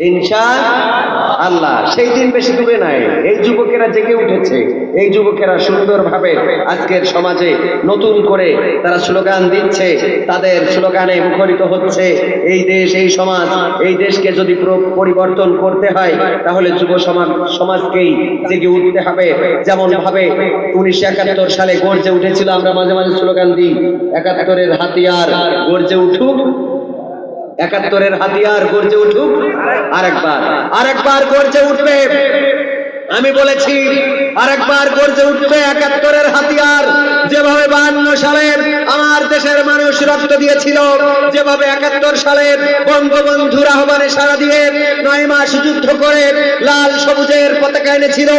ইনশা আল্লাহ, সেই দিন বেশি দূরে নাই। এই যুবকেরা জেগে উঠেছে। এই যুবকেরা সুন্দরভাবে আজকের সমাজে নতুন করে তারা স্লোগান দিচ্ছে, তাদের স্লোগানে মুখরিত হচ্ছে। এই দেশ, এই সমাজ, এই দেশকে যদি পরিবর্তন করতে হয়, তাহলে যুব সমাজ, সমাজকেই জেগে উঠতে হবে। যেমন ভাবে উনিশশো একাত্তর সালে গর্জে উঠেছিল, আমরা মাঝে মাঝে স্লোগান দিই, একাত্তরের হাতিয়ার গর্জে উঠুক একাত্তরের হাতিয়ার গর্জে উঠুক। আরেকবার আরেকবার গর্জে উঠবে। আমি বলেছি, আরেকবার গর্জে উঠবে একাত্তরের হাতিয়ার। যেভাবে বান্ন সালে আমার দেশের মানুষ রক্ত দিয়েছিল, যেভাবে একাত্তর সালে বঙ্গবন্ধুর আহ্বানে সারা দিয়ে নয় মাস যুদ্ধ করে লাল সবুজের পতাকা এনেছিল,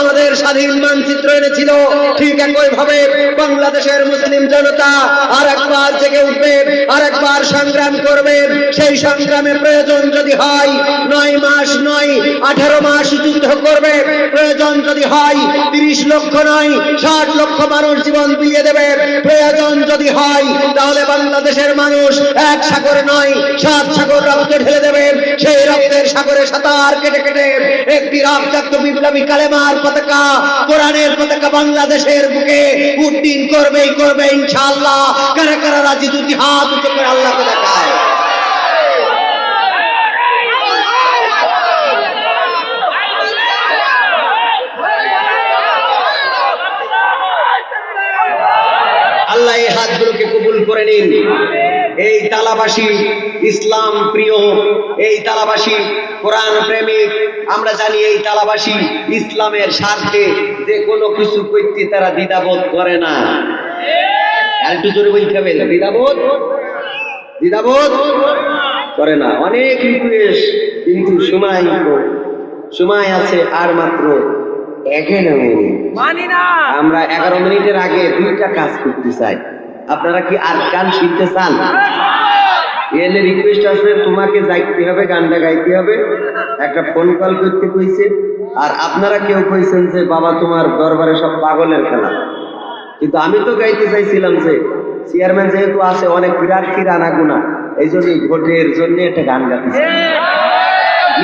আমাদের স্বাধীন মানচিত্র এনেছিল, ঠিক একই ভাবে বাংলাদেশের মুসলিম জনতা আর একবার জেগে উঠবে আর একবার সংগ্রাম করবে। সেই সংগ্রামে প্রয়োজন যদি হয়, নয় মাস নয়, আঠারো মাস যুদ্ধ করবে। প্রয়োজন যদি হয়, তিরিশ লক্ষ নয়, ষাট লক্ষ মানুষ জীবন দিয়ে দেবে প্রয়োজন যদি হয়, তাহলে বাংলাদেশের মানুষ এক সাগরে নয়, সাত সাগর রক্ত ঢেলে দেবে সেই রক্তের সাগরে সাঁতার কেটে কেটে একটি রামজাক্ত বিপ্লবী কালেমার পতাকা কোরআনের পতাকা বাংলাদেশের বুকে উড্ডীন করবেই করবে ইনশাআল্লাহ। কারা কারা রাজি দুটি হাত উঁচু করে আল্লাহকে দেখায় হাতগুলোকে কবুল করে নিন। এই তালাবাসী ইসলাম প্রিয় এই তালাবাসী কোরআন প্রেমিক আমরা জানি এই তালাবাসী ইসলামের স্বার্থে যে কোনো কিছু করতে তারা দ্বিধাবোধ করে না। আর একটু জোরে বলতে হবে দ্বিধাবোধ? দ্বিধাবোধ? করে না। অনেক রিকোয়েস্ট কিন্তু সময় সময় আছে আর মাত্র এগারো মিনিট। না। আমরা এগারো মিনিটের আগে দুইটা কাজ করতে চাই। আপনারা কি আর গান শিখতে চান? এলে রিকোয়েস্ট আছে তোমাকে যাইতে হবে গানটা গাইতে হবে। একটা ফোন কল করতে কইছে। আর আপনারা কেউ কইছেন যে বাবা তোমার দরবারে সব পাগলের খেলা। কিন্তু আমি তো গাইতে চাইছিলাম যে চেয়ারম্যান যেহেতু আছে অনেক প্রার্থীর আনাগুনা এই জন্য ভোটের জন্য একটা গান গাইতেছি।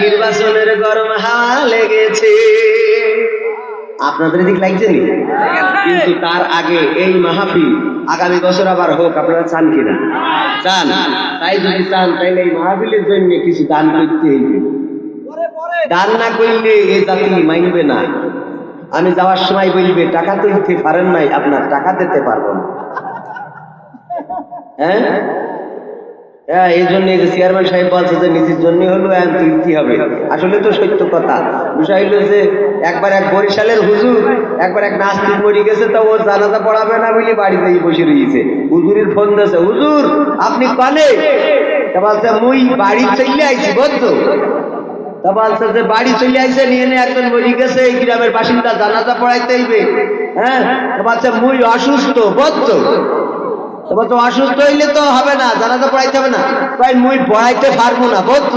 নির্বাচনের গরম হাওয়া লেগেছে। আপনাদের এদিক লাগছে নি কিন্তু তার আগে এই মাহফিল আগামী বছর আবার হোক, আপনারা চান কিনা? চান। তাই যদি চান, তাইলে এই মাহফিলের জন্য কিছু দান করতে হইবে। দান না করলে এই জাতি মানবে না। আমি যাওয়ার সময় বলবে, টাকা তুলতে পারেন নাই, আপনার টাকা দিতে পারব না। হ্যাঁ? হ্যাঁ এই জন্য যে চেয়ারম্যান সাহেব বলছে যে নিজের জন্য হলো তুলতে হবে। আসলে তো সত্য কথা। বিষয় হলো যে একবার এক বরিশালের হুজুর, একবার এক নাস্তিক মরি গেছে, তো ও জানাজা পড়াবে না বলে বাড়িতেই বসে রয়েছে। হুজুরের ফোন দিয়েছে হুজুর, আপনি কানে তা বলছে, মুই বাড়ি চলে আইছি, বুঝছ? তা বলছে যে, বাড়ি চলে আইছে, নিয়ে নিয়ে একজন মরি গেছে, এই গ্রামের বাসিন্দা জানাজা পড়াইতে হইবে হ্যাঁ? তা বলছে, মুই অসুস্থ, বুঝছ? তো অসুস্থ হইলে তো হবে না, জানাজা পড়াইতে হবে না। ভাই মুই পড়াইতে পারব না, বুঝছ?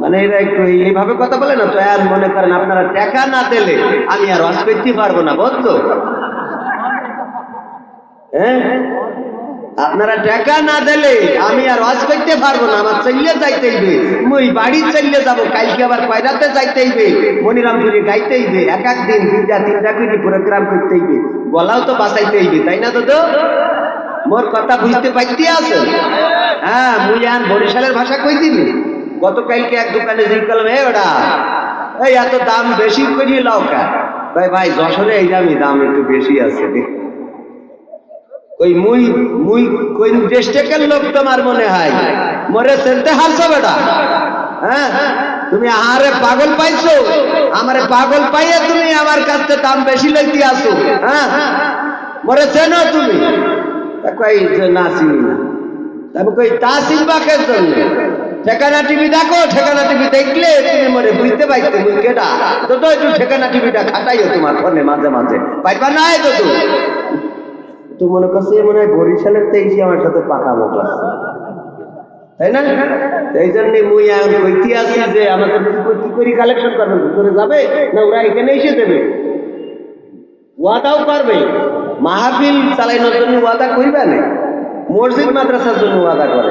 মানে এরা একটু এইভাবে কথা বলে না তো, আর মনে করেন আপনারা টাকা না দিলে আমি আর রস করতে পারব না, বুঝছ? হ্যাঁ? আপনারা টাকা না দিলে আমি আর রস করতে পারব না, আমার চললে যাইতে হইবে। মুই বাড়ি চললে যাব, কালকে আবার কয়রাতে যাইতে হইবে মনিরামপুরে গাইতে হইবে এক এক দিন দুইটা, তিনটা করে প্রোগ্রাম করতে হইবে, গলাও তো বাঁচাইতে হইবে, তাই না, দাদু? মোর কথা বুঝতে পাইতে আছে। হ্যাঁ মুই বরিশালের ভাষা কই দিবি গতকালকে এক দোকানে জিজ্ঞালাম হে ওটা এই এত দাম বেশি করিয়ে লাও কা? ভাই ভাই, যশোরে এই দামই দাম একটু বেশি আছে ওই মুই মুই কোন দেশটাকের লোক তোমার মনে হয়? মরে চলতে হারছো বেটা? হ্যাঁ তুমি আহারে পাগল পাইছো। আমারে পাগল পাইয়ে তুমি আমার কাছে দাম বেশি লইতে আসো। হ্যাঁ মরে চেনো তুমি? কই যে না চিনি না? তারপর কই, তা চিনবা কে জন্য ঠিকানা টিভি দেখো, ঠিকানা টিভি দেখলে তুমি মরে বুঝতে পারতে মুই কেডা? তো তো একটু ঠিকানা টিভিটা খাটাইও তোমার ফোনে মাঝে মাঝে। পাইবা নাই তো তুমি তো মনে করছে মনে হয় বরিশালের তেইশে আমার সাথে পাকা মুখ তাই না? এই জন্যে মুই এখন কইতে আছি যে আমাদের কি করে- কালেকশন করবে? ভিতরে যাবে না ওরা এখানে এসে দেবে? ওয়াদাও করবে। মাহফিল চালানোর জন্য ওয়াদা করবে না। মসজিদ, মাদ্রাসার জন্য ওয়াদা করে।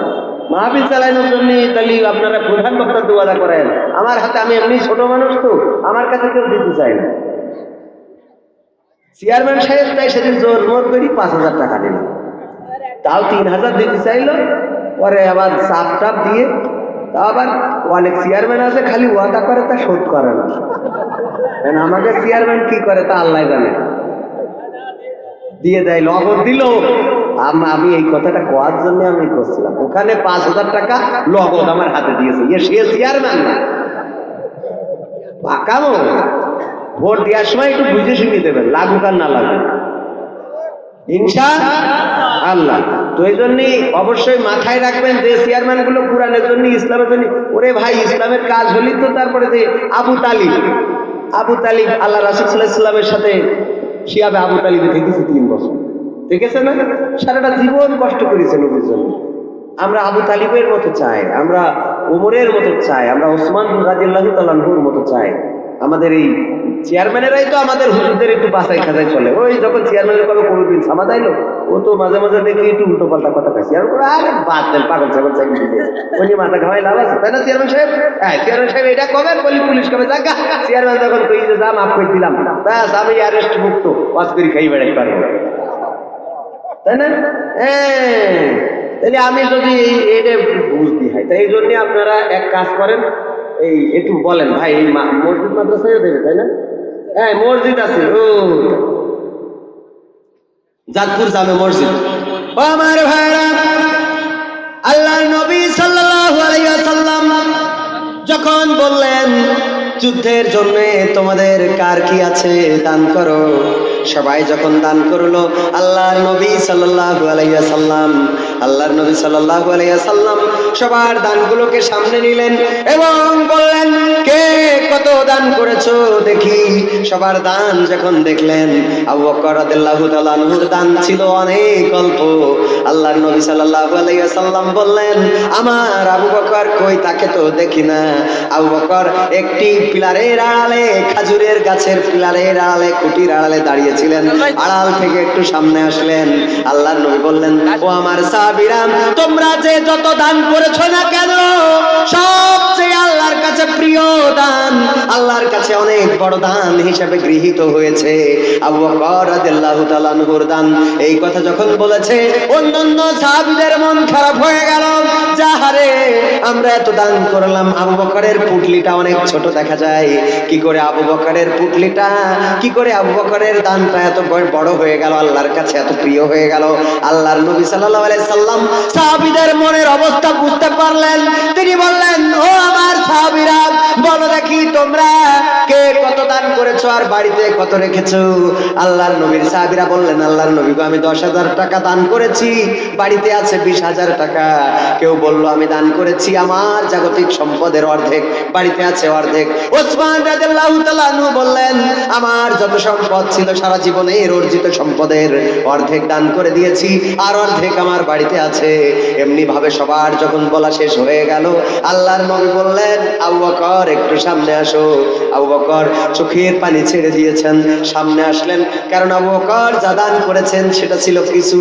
মাহফিল চালানোর জন্য তাহলে আপনারা প্রধান বক্তা দোয়াদা করেন। আমার হাতে আমি এমনি ছোট মানুষ তো, আমার কাছে কেউ দিতে চাই না। চেয়ারম্যান সাহেব তাই সেদিন জোর মোর করি পাঁচ হাজার টাকা দিল। তাও তিন হাজার দিতে চাইলো, পরে আবার চাপ টাপ দিয়ে তাও আবার অনেক চেয়ারম্যান আছে, খালি ওয়াদা করে তা শোধ করে না। আমাকে চেয়ারম্যান কি করে তা আল্লাহ জানে। দিয়ে দেয় নগদ দিল। আম- এই কথাটা কোয়ার জন্য আমি করছিলাম। ওখানে পাঁচ হাজার টাকা নগদ আমার হাতে দিয়েছে। ইয়ে সে চেয়ারম্যান না। পাকামো ভোট দেওয়ার সময় একটু বুঝে শুনে দেবেন, লাগুক আর না লাগুক। ইনশা আল্লাহ। তো এই জন্যই অবশ্যই মাথায় রাখবেন যে চেয়ারম্যানগুলো কোরআনের জন্য, ইসলামের জন্য। ওরে ভাই, ইসলামের কাজ হলি তো তারপরে যে আবু তালিব। আবু তালিব আল্লাহ রাসুল সাল্লাহ ইসলামের সাথে শিয়াবে আবু তালিবে দেখেছি তিন বছর। দেখেছে না? সারাটা জীবন কষ্ট করেছে নবীর জন্য। আমরা আবু তালিবের মতো চাই, আমরা ওমরের মতো চাই, আমরা ওসমান রাজিল্লাহ তালাহুর মতো চাই। আমাদের এই চেয়ারম্যানেরাই তো আমাদের হুজুরদের একটু বাসাই খাজাই চলে। ওই যখন চেয়ারম্যানের কবে কোনো দিন দাইলো ও তো মাঝে মাঝে দেখি একটু উল্টো পাল্টা কথা কাছে আর আরে বাদ দেন, পাগল ছাগল চাকরি উনি মাথা ঘামাই লাভ আছে, তাই না চেয়ারম্যান সাহেব? হ্যাঁ চেয়ারম্যান সাহেব, এটা কবে? বলি পুলিশ কবে? জাগা চেয়ারম্যান যখন কই যে যা মাফ করে দিলাম। ব্যাস, আমি অ্যারেস্ট মুক্ত, ওয়াজ করি খাই বেড়াই পারব তাই না? হ্যাঁ তাহলে আমি যদি এটা বুঝতে হয় তাই এই জন্য আপনারা এক কাজ করেন এই একটু বলেন, ভাই মসজিদ মাদ্রাসায় দেবে, তাই না? হ্যাঁ মসজিদ আছে ও জাদপুর জামে মসজিদ। আমার ভাইরা, আল্লাহর নবী সাল্লাল্লাহু আলাইহি ওয়াসাল্লাম যখন বললেন, যুদ্ধের জন্য তোমাদের কার কি আছে? দান করো। সবাই যখন দান করল, আল্লাহর নবী সাল্লাল্লাহু আলাইহি ওয়াসাল্লাম আল্লাহর নবী সাল্লাল্লাহু আলাইহি ওয়াসাল্লাম সবার দানগুলোকে সামনে নিলেন এবং বললেন কে কত দান করেছ দেখি। সবার দান যখন দেখলেন আবু বকর রাদিয়াল্লাহু তাআলা আনহুর দান ছিল অনেক অল্প। আল্লাহর নবী সাল্লাল্লাহু আলাইহি ওয়াসাল্লাম বললেন আমার আবু বকর কই তাকে তো দেখি না। আবু বকর একটি পিলারের আড়ালে খাজুরের গাছের পিলারের আড়ালে কুটির আড়ালে দাঁড়িয়েছিলেন। আড়াল থেকে একটু সামনে আসলেন। আল্লাহর নবী বললেন ও আমার সাহাবীরা তোমরা যে যত দান করেছ না কেন সবচেয়ে আল্লাহর কাছে প্রিয় দান আল্লাহর কাছে অনেক বড় দান হিসাবে গৃহীত হয়েছে। আবু বকর রাদিয়াল্লাহু তাআলা আনহুর দান। এই কথা যখন বলেছে, অন্যান্য সাহাবীদের মন খারাপ হয়ে গেল। যাহারে, আমরা এত দান করলাম, আবু বকরের পুটলিটা অনেক ছোট দেখা যায়। কি করে আবু বকরের পুটলিটা, কি করে আবু বকরের দানটা এত বড় হয়ে গেল, আল্লাহর কাছে এত প্রিয় হয়ে গেল। আল্লাহর নবী সাল্লাল্লাহু আলাইহি সাল্লাম সাহাবীদের মনের অবস্থা বুঝতে পারলেন। তিনি বললেন, ও আমার সাহাবীরা, বলো দেখি তোমরা কে কত দান করেছ আর বাড়িতে কত রেখেছো? আল্লাহর নবীর সাহাবীরা বললেন, আল্লাহর নবী আমি দশ হাজার টাকা দান করেছি, বাড়িতে আছে বিশ হাজার টাকা। কেউ বলল, আমি দান করেছি আমার জাগতিক সম্পদের অর্ধেক, বাড়িতে আছে অর্ধেক। ওসমান তাআলা বললেন আমার যত সম্পদ ছিল সারা জীবনের অর্জিত সম্পদের অর্ধেক দান করে দিয়েছি, আর অর্ধেক আমার বাড়িতে আছে। এমনি ভাবে সবার যখন বলা শেষ হয়ে গেল, আল্লাহর নবী বললেন, আবু বকর, একটু সামনে আসো। আবু বকর চোখের পানি ছেড়ে দিয়েছেন, সামনে আসলেন। কারণ আবু বকর যা দান করেছেন সেটা ছিল কিছু,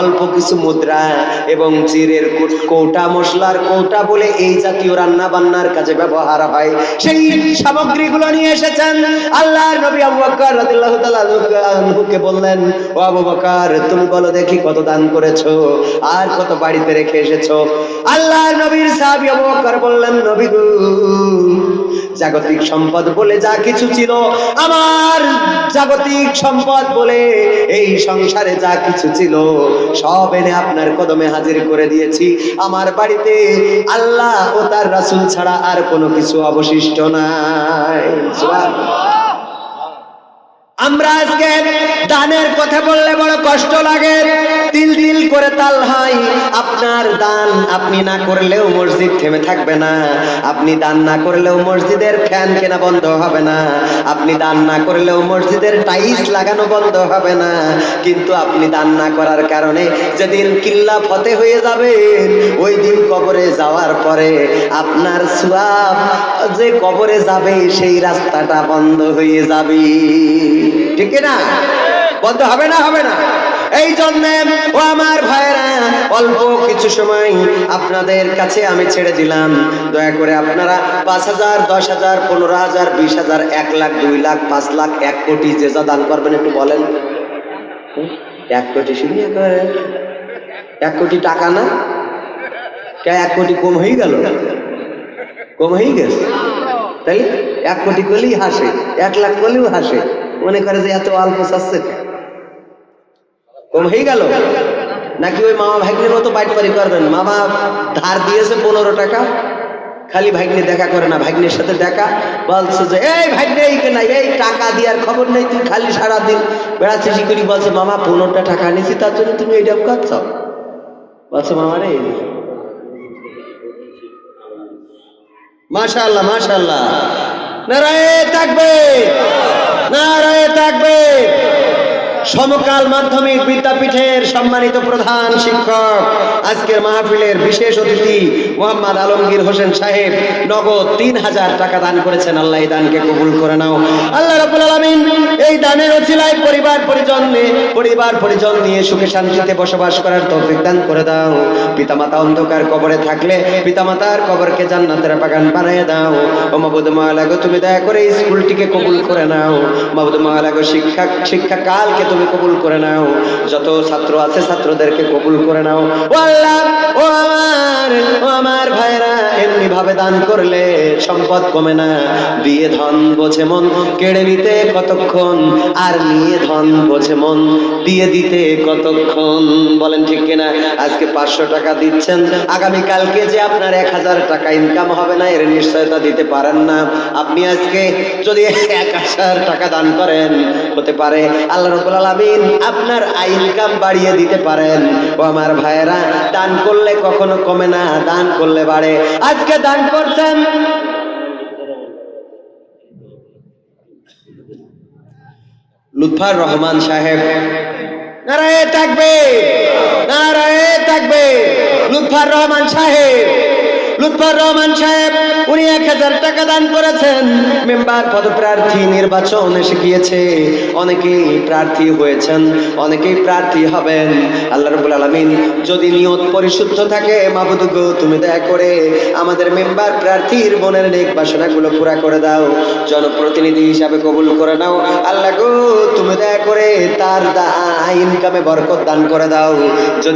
অল্প কিছু মুদ্রা এবং চিরের কৌটা মশলার কৌটা বলে এই জাতীয় রান্না বান্নার কাজে ব্যবহার হয়। সেই সামগ্রীগুলো নিয়ে এসেছেন, আল্লাহর নবী আবু বকর রাদিয়াল্লাহু তাআলা আনহুকে বললেন, ও আবু বকর, তুমি বলো দেখি কত দান করেছ আর কত বাড়িতে রেখে এসেছ? আল্লাহর নবীর সাহাবী আবু বকর বললেন, নবী গো, জাগতিক সম্পদ বলে যা কিছু ছিল, আমার জাগতিক সম্পদ বলে এই সংসারে যা কিছু ছিল, সব এনে আপনার কদমে হাজির করে দিয়েছি। আমার বাড়িতে আল্লাহ ও তার রাসূল ছাড়া আর কোনো কিছু অবশিষ্ট নাই। সুবহানাল্লাহ। আমরা আজকে দানের কথা বললে বড় কষ্ট লাগে। তিল তিল করে তাল হয় আপনার দান আপনি না করলেও মসজিদ থেমে থাকবে না। আপনি দান না করলেও মসজিদের ফ্যান কেনা বন্ধ হবে না। আপনি দান না করলেও মসজিদের টাইলস লাগানো বন্ধ হবে না। কিন্তু আপনি দান না করার কারণে যেদিন কিল্লা ফতে হয়ে যাবেন ওই দিন কবরে যাওয়ার পরে আপনার সুয়াব যে কবরে যাবে, সেই রাস্তাটা বন্ধ হয়ে যাবে। ঠিক না? বন্ধ হবে না হবে না। এই জন্য ও আমার ভাইরা অল্প কিছু সময় আপনাদের কাছে আমি ছেড়ে দিলাম। দয়া করে আপনারা পাঁচ হাজার, দশ হাজার, পনেরো হাজার, বিশ হাজার, এক লাখ, দুই লাখ, পাঁচ লাখ, এক কোটি যে যা দান করবেন একটু বলেন। এক কোটি শুনি একেবারে এক কোটি টাকা না? কে এক কোটি কম হয়ে গেল? কম হয়ে গেছে। তাই এক কোটি করলেই হাসে, এক লাখ করলেও হাসে। মনে করে যে এত অল্প চাচ্ছে কম হয়ে গেল? নাকি ওই মামা ভাগ্নের মতো বাইট পারি করবেন? মামা ধার দিয়েছে পনেরো টাকা, খালি ভাগ্নে দেখা করে না, ভাগ্নের সাথে দেখা। বলছে যে, এই ভাগ্নে, এই কেনা, এই টাকা দেওয়ার খবর নেই, তুই খালি সারাদিন ই করি বলছে, মামা, পনেরোটা টাকা নিয়েছি তার জন্য তুমি এইরকম করছ? বলছে, মামা রে মাশাল্লাহ মাশাল্লাহ নারায়ে থাকবে সমকাল মাধ্যমিক বিদ্যাপীঠের সম্মানিত প্রধান শিক্ষক, আজকের মাহফিলের বিশেষ অতিথি মোহাম্মদ আলমগীর হোসেন সাহেব, নগদ তিন হাজার টাকা দান করেছেন। আল্লাহ দানকে কবুল করে নাও। আল্লাহ রাব্বুল আলামিন এই দানের ওসিলায় পরিবার পরিজন পরিবার পরিজন নিয়ে সুখে শান্তিতে বসবাস করার তৌফিক দান করে দাও। পিতামাতা অন্ধকার কবরে থাকলে পিতামাতার কবরকে জান্নাতের বাগান বানিয়ে দাও। ও মাবুদ মালাগো, তুমি দয়া করে স্কুলটিকে কবুল করে নাও। মাবুদ মালাগো, শিক্ষা শিক্ষা কালকে তুমি কবুল করে নাও। যত ছাত্র আছে ছাত্রদেরকে কবুল করে নাও। ও আল্লাহ, ও আমার ও আমার ভাইরা। এমনি ভাবে দান করলে সম্পদ কমে না। দিয়ে ধন বোঝে মন, কেড়ে নিতে কতক্ষণ? আর নিয়ে ধন বোঝে মন, দিয়ে দিতে কতক্ষণ? বলেন ঠিক কিনা? আজকে পাঁচশো টাকা দিচ্ছেন। আগামী কালকে যে আপনার এক হাজার টাকা ইনকাম হবে না, এর নিশ্চয়তা দিতে পারেন না। আপনি আজকে যদি এক হাজার টাকা দান করেন, হতে পারে আল্লাহ রবুল আলমিন আপনার ইনকাম বাড়িয়ে দিতে পারেন। ও আমার ভাইয়েরা, দান করলে কখনো কমে না, দান করলে বাড়ে। আজকে দান করছেন। লুৎফার রহমান সাহেব। নারায়ে থাকবে নারায়ে থাকবে লুৎফার রহমান সাহেব। লুৎফার রহমান সাহেব, উনি এক হাজার টাকা দান করেছেন। মেম্বার পদপ্রার্থী নির্বাচন এসে গিয়েছে। অনেকেই প্রার্থী হয়েছেন, অনেকেই প্রার্থী হবেন। আল্লাহ রবুল আলমিন যদি নিয়ত পরিশুদ্ধ থাকে, মাবুদ তুমি দয়া করে আমাদের মেম্বার প্রার্থীর বোনের নেক বাসনাগুলো পুরা করে দাও। জনপ্রতিনিধি হিসাবে কবুল করে নাও। আল্লাহ গো, তুমি দয়া করে তার দা ইনকামে বরকত দান করে দাও। যদি